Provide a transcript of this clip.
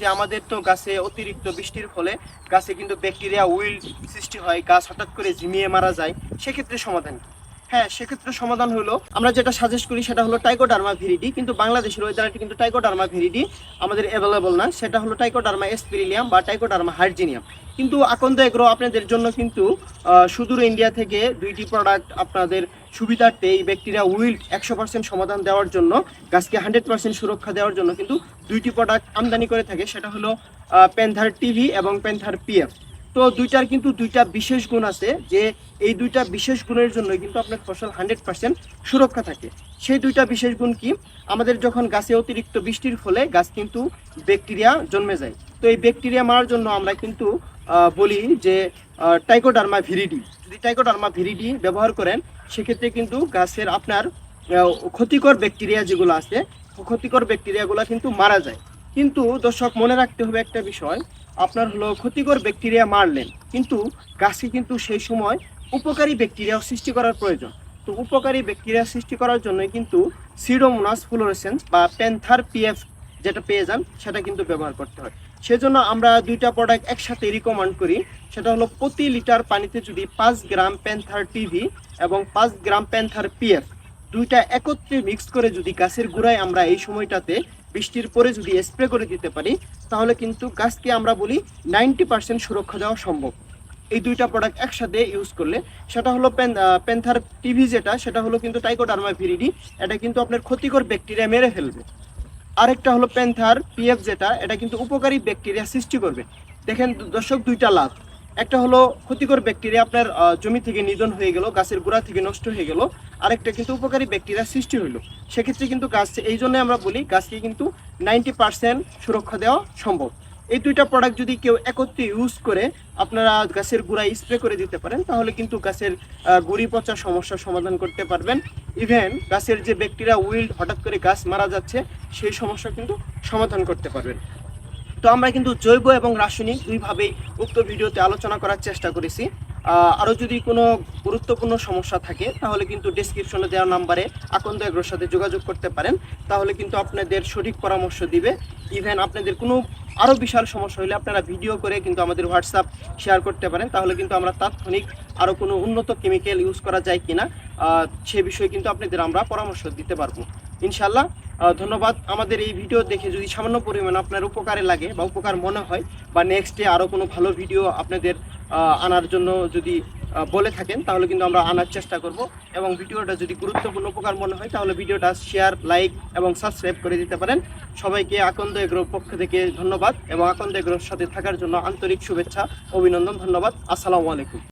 যে আমাদের তো গাছে অতিরিক্ত বৃষ্টির ফলে গাছে কিন্তু ব্যাকটেরিয়া, উইল সৃষ্টি হয়, গাছ হঠাৎ করে ঝিমিয়ে মারা যায়, সেক্ষেত্রে সমাধান হ্যাঁ সেক্ষেত্রে সমাধান হলো, আমরা যেটা সাজেস্ট করি সেটা হলো টাইকোডার্মা ভেরিডি কিন্তু বাংলাদেশের ওয়েদারটি কিন্তু টাইকোডার্মা ভেরিডি আমাদের অ্যাভেলেবল না, সেটা হলো টাইকোডার্মা এসপিরিলিয়াম বা টাইকোডার্মা হার্জিনিয়াম কিন্তু আকন্দ এগ্রো আপনাদের জন্য কিন্তু সুদূর ইন্ডিয়া থেকে দুইটি প্রোডাক্ট আপনাদের সুবিধার্থে এই ব্যাকটেরিয়া উইল্ড একশো পার্সেন্ট সমাধান দেওয়ার জন্য, গাছকে হান্ড্রেড পার্সেন্ট সুরক্ষা দেওয়ার জন্য কিন্তু দুইটি প্রোডাক্ট আমদানি করে থাকে। সেটা হলো প্যান্থার টিভি এবং প্যান্থার পিএফ তো দুইটার কিন্তু দুইটা বিশেষ গুণ আছে যে, এই দুইটা বিশেষ গুণের জন্য কিন্তু আপনার ফসল হান্ড্রেড পার্সেন্ট সুরক্ষা থাকে। সেই দুইটা বিশেষ গুণ কি? আমাদের যখন গাছে অতিরিক্ত বৃষ্টির ফলে গাছ কিন্তু ব্যাকটেরিয়া জন্মে যায়। তো এই ব্যাকটেরিয়া মারার জন্য আমরা কিন্তু বলি যে টাইকোডার্মা ভিরিডি যদি টাইকোডার্মা ভিরিডি ব্যবহার করেন, সেক্ষেত্রে কিন্তু গাছের আপনার ক্ষতিকর ব্যাকটেরিয়া যেগুলো আছে, ক্ষতিকর ব্যাকটেরিয়াগুলো কিন্তু মারা যায়। কিন্তু দর্শক, মনে রাখতে হবে একটা বিষয়, আপনার হলো ক্ষতিকর ব্যাকটেরিয়া মারলেন, কিন্তু গাছে কিন্তু সেই সময় উপকারী ব্যাকটেরিয়া সৃষ্টি করার প্রয়োজন। তো উপকারী ব্যাকটেরিয়া সৃষ্টি করার জন্য কিন্তু সিডোমোনাস ফ্লোরেসেন্স বা প্যান্থার পিএফ যেটা পেয়ে যান, সেটা কিন্তু ব্যবহার করতে হয়। সেজন্য আমরা দুইটা প্রোডাক্ট একসাথে রিকমেন্ড করি। সেটা হলো প্রতি লিটার পানিতে যদি পাঁচ গ্রাম প্যান্থার টিভি এবং পাঁচ গ্রাম প্যান্থার পিএফ দুইটা একত্রে মিক্স করে যদি গাছের গোড়ায় আমরা এই সময়টাতে বৃষ্টির পরে যদি স্প্রে করে দিতে পারি, তাহলে কিন্তু গাছকে আমরা বলি নাইনটি পার্সেন্ট সুরক্ষা দেওয়া সম্ভব। এই দুইটা প্রোডাক্ট একসাথে ইউজ করলে, সেটা হলো প্যান্থার টিভি যেটা, সেটা হলো কিন্তু টাইকোডার্মা ভিরিডি এটা কিন্তু আপনার ক্ষতিকর ব্যাকটেরিয়া মেরে ফেলবে। আরেকটা হলো প্যান্থার পিএফ যেটা, এটা কিন্তু উপকারী ব্যাকটেরিয়া সৃষ্টি করবে। দেখেন দর্শক, দুইটা লাভ। একটা হলো ক্ষতিকর ব্যাকটেরিয়া আপনার জমি থেকে নিধন হয়ে গেল, গাছের গোড়া থেকে নষ্ট হয়ে গেল। আরেকটা কিন্তু উপকারী ব্যাকটেরিয়া সৃষ্টি হইল। সেক্ষেত্রে কিন্তু গাছ, এই জন্য আমরা বলি গাছকে কিন্তু নাইনটি পার্সেন্ট সুরক্ষা দেওয়া সম্ভব। এই দুইটা প্রোডাক্ট যদি কেউ একত্রে ইউজ করে, আপনারা গাছের গোড়ায় স্প্রে করে দিতে পারেন, তাহলে কিন্তু গাছের গুড়ি পচা সমস্যার সমাধান করতে পারবেন। ইভেন গাছের যে ব্যাকটেরিয়া উইল্ড হঠাৎ করে গাছ মারা যাচ্ছে, সেই সমস্যা কিন্তু সমাধান করতে পারবেন। তো আমরা কিন্তু জৈব এবং রাসায়নিক দুইভাবেই উক্ত ভিডিওতে আলোচনা করার চেষ্টা করেছি। আরও যদি কোনো গুরুত্বপূর্ণ সমস্যা থাকে, তাহলে কিন্তু ডিসক্রিপশনে দেওয়া নাম্বারে আকন্দ এগ্রোর সাথে যোগাযোগ করতে পারেন। তাহলে কিন্তু আপনাদের সঠিক পরামর্শ দিবে। ইভেন আপনাদের কোনো আরও বিশাল সমস্যা হলে আপনারা ভিডিও করে কিন্তু আমাদের হোয়াটসঅ্যাপ শেয়ার করতে পারেন। তাহলে কিন্তু আমরা তাৎক্ষণিক আরও কোনো উন্নত কেমিক্যাল ইউজ করা যায় কিনা সে বিষয়ে কিন্তু আপনাদের আমরা পরামর্শ দিতে পারব। ইনশাল্লাহ ধন্যবাদ। আমাদের এই ভিডিও দেখে যদি সামান্য পরিমাণ আপনার উপকারে লাগে বা উপকার মনে হয় বা নেক্সট ডে আরও কোনো ভালো ভিডিও আপনাদের আনার জন্য যদি বলে থাকেন, তাহলে কিন্তু আমরা আনার চেষ্টা করব। এবং ভিডিওটা যদি গুরুত্বপূর্ণ উপকার মনে হয়, তাহলে ভিডিওটা শেয়ার লাইক এবং সাবস্ক্রাইব করে দিতে পারেন। সবাইকে আকন্দ এগ্রোর পক্ষ থেকে ধন্যবাদ এবং আকন্দ এগ্রহর সাথে থাকার জন্য আন্তরিক শুভেচ্ছা, অভিনন্দন, ধন্যবাদ। আসসালামু আলাইকুম।